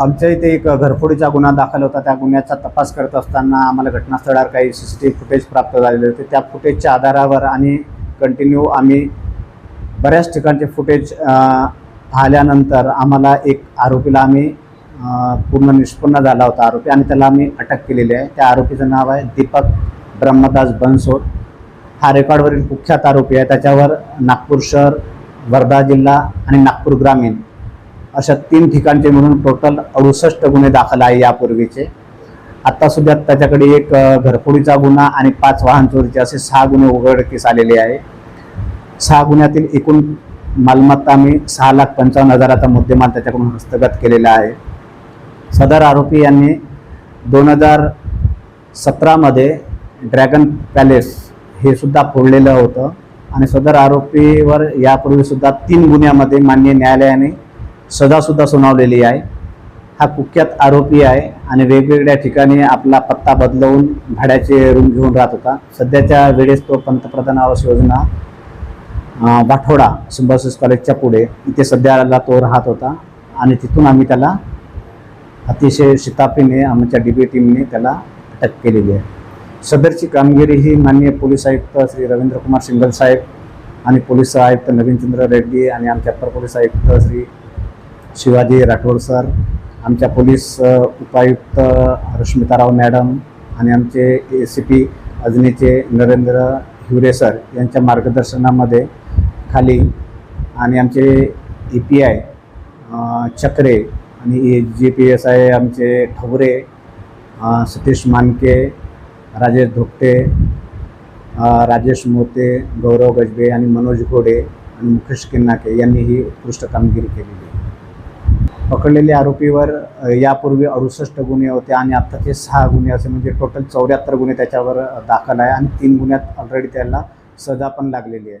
आमच्या इथे एक घरफोडीचा गुन्हा दाखल होता. त्या गुन्ह्याचा तपास करत असताना आम्हाला घटनास्थळावर काही C C T V footage प्राप्त झालेले होते. त्या फुटेजच्या आधारावर आणि कंटिन्यू आम्ही बऱ्याच ठिकाणचे फुटेज पाहिल्यानंतर आम्हाला एक आरोपीला आम्ही पूर्ण निष्पन्न झाला होता आरोपी आणि त्याला आम्ही अटक केलेली आहे. त्या आरोपीचं नाव आहे दीपक ब्रह्मदास बनसोड. हा रेकॉर्डवरील कुख्यात आरोपी आहे. त्याच्यावर नागपूर शहर वर्धा जिल्हा आणि नागपूर ग्रामीण अशा तीन ठिकाणचे मिळून टोटल अडुसष्ट गुन्हे दाखल आहे यापूर्वीचे. आत्ता सुद्धा त्याच्याकडे एक घरफोडीचा गुन्हा आणि पाच वाहन चोरीचे असे सहा गुन्हे उघडकीस आलेले आहे. सहा गुन्ह्यातील एकूण मालमत्ता आम्ही सहा लाख पंचावन्न हजाराचा मुद्देमाल त्याच्याकडून हस्तगत केलेला आहे. सदर आरोपी यांनी दोन हजार सतरामध्ये ड्रॅगन पॅलेस हे सुद्धा फोडलेलं होतं. आणि सदर आरोपीवर यापूर्वीसुद्धा तीन गुन्ह्यामध्ये मान्य न्यायालयाने सजासुद्धा सुनावलेली आहे. हा कुख्यात आरोपी आहे आणि वेगवेगळ्या ठिकाणी आपला पत्ता बदलवून भाड्याचे रूम घेऊन राहत होता. सध्याच्या वेळेस तो पंतप्रधान आवास योजना वाठोडा सिम्बॉसिस कॉलेजच्या पुढे इथे सध्याला तो राहत होता. आणि तिथून आम्ही त्याला अतिशय शिताफीने आमच्या डी बी टीमने त्याला अटक केलेली आहे. सदरची कामगिरी ही माननीय पोलीस आयुक्त श्री रवींद्र कुमार सिंगल साहेब आणि पोलीस आयुक्त नवीनचंद्र रेड्डी आणि आमच्या अप्पर पोलीस आयुक्त श्री शिवाजी राठोड सर आमच्या पोलीस उपायुक्त रश्मिताराव मॅडम आणि आमचे ए सी पी अजनीचे नरेंद्र हिवरे सर यांच्या मार्गदर्शनामध्ये खाली आणि आमचे ए पी आय चक्रे आणि जे पी एस आहे आमचे ठवरे सतीश मानके राजेश धोकटे राजेश मोते गौरव गजबे आणि मनोज घोडे आणि मुकेश किन्नाके यांनी ही उत्कृष्ट कामगिरी केलेली आहे. पकडलेल्या आरोपीवर यापूर्वी अडुसष्ट गुन्हे होते आणि आत्ताचे सहा गुन्हे असे म्हणजे टोटल चौऱ्याहत्तर गुन्हे त्याच्यावर दाखल आहे आणि तीन गुन्ह्यात ऑलरेडी त्याला सजा पण लागलेली आहे.